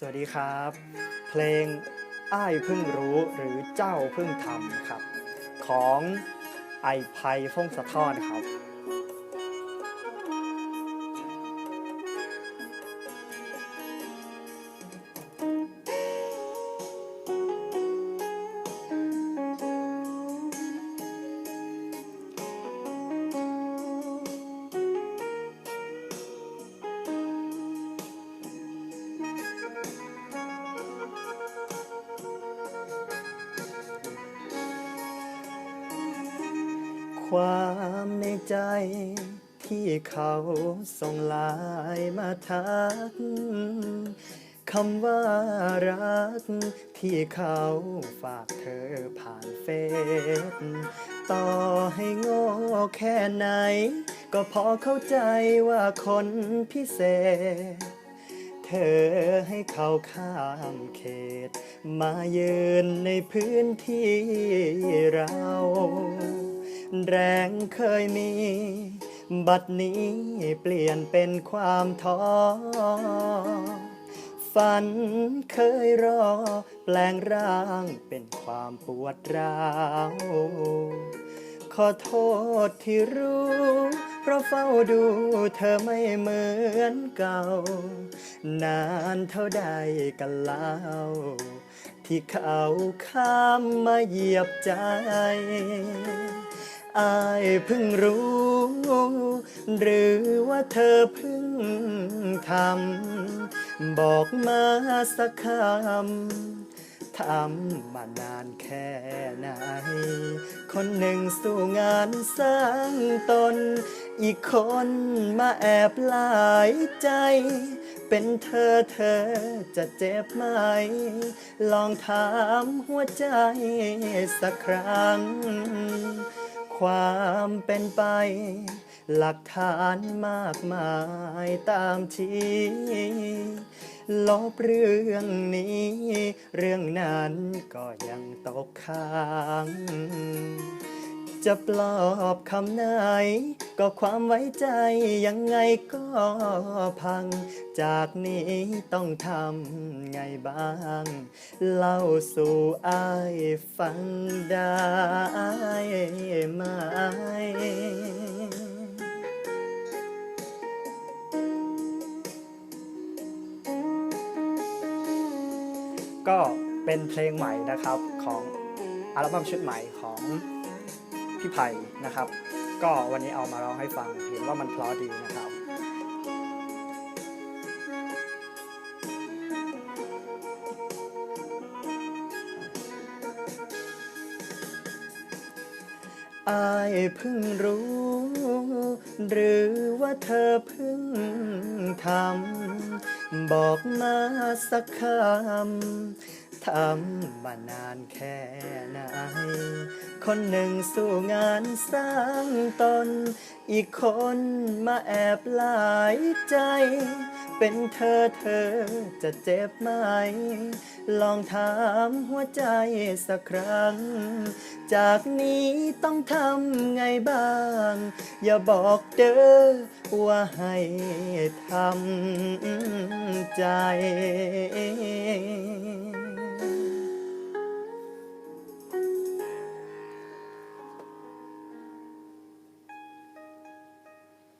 สวัสดีครับ เพลงอ้ายเพิ่งรู้หรือเจ้าเพิ่งทำครับ ของไอภัยฟงสะท้อนครับ ความในใจที่เขาส่งไลายมาทักคำว่ารักที่เขาฝากเธอผ่านเฟซต่อให้โง่แค่ไหน ก็พอเข้าใจว่าคนพิเศษ เธอให้เขาข้ามเขต มายืนในพื้นที่เรา แรงเคยมี บัดนี้เปลี่ยนเป็นความท้อฝันเคยรอ แปลงร่างเป็นความปวดร้าวขอโทษที่รู้ เพราะเฝ้าดูเธอไม่เหมือนเก่า นานเท่าใดกันแล้วที่เขาข้ามมาเหยียบใจ อายเพิ่งรู้ หรือว่าเธอเพิ่งทำ บอกมาสักคำทำมานานแค่ไหน คนหนึ่งสู้งานสร้างตน อีกคนมาแอบหลายใจเป็นเธอเธอจะเจ็บไหม ลองถามหัวใจสักครั้ง ความเป็นไป หลักฐานมากมายตามที่ลบเรื่องนี้ เรื่องนั้นก็ยังตกค้าง จะปลอบคำไหน ก็ความไว้ใจยังไงก็พัง จากนี้ต้องทำไงบ้าง เล่าสู่อายฟังได้ไหมก็เป็นเพลงใหม่นะครับของอัลบั้มชุดใหม่ของ พี่ไผ่นะครับ ก็วันนี้เอามาร้องให้ฟังเห็นว่ามันเพราะดีนะครับอายเพิ่งรู้ หรือว่าเธอเพิ่งทำ บอกมาสักคำ ทำมานานแค่ไหน คนหนึ่งสู้งานสร้างตน อีกคนมาแอบหลายใจ เป็นเธอเธอจะเจ็บไหม ลองถามหัวใจสักครั้ง จากนี้ต้องทำไงบ้าง อย่าบอกเด้อว่าให้ทำใจ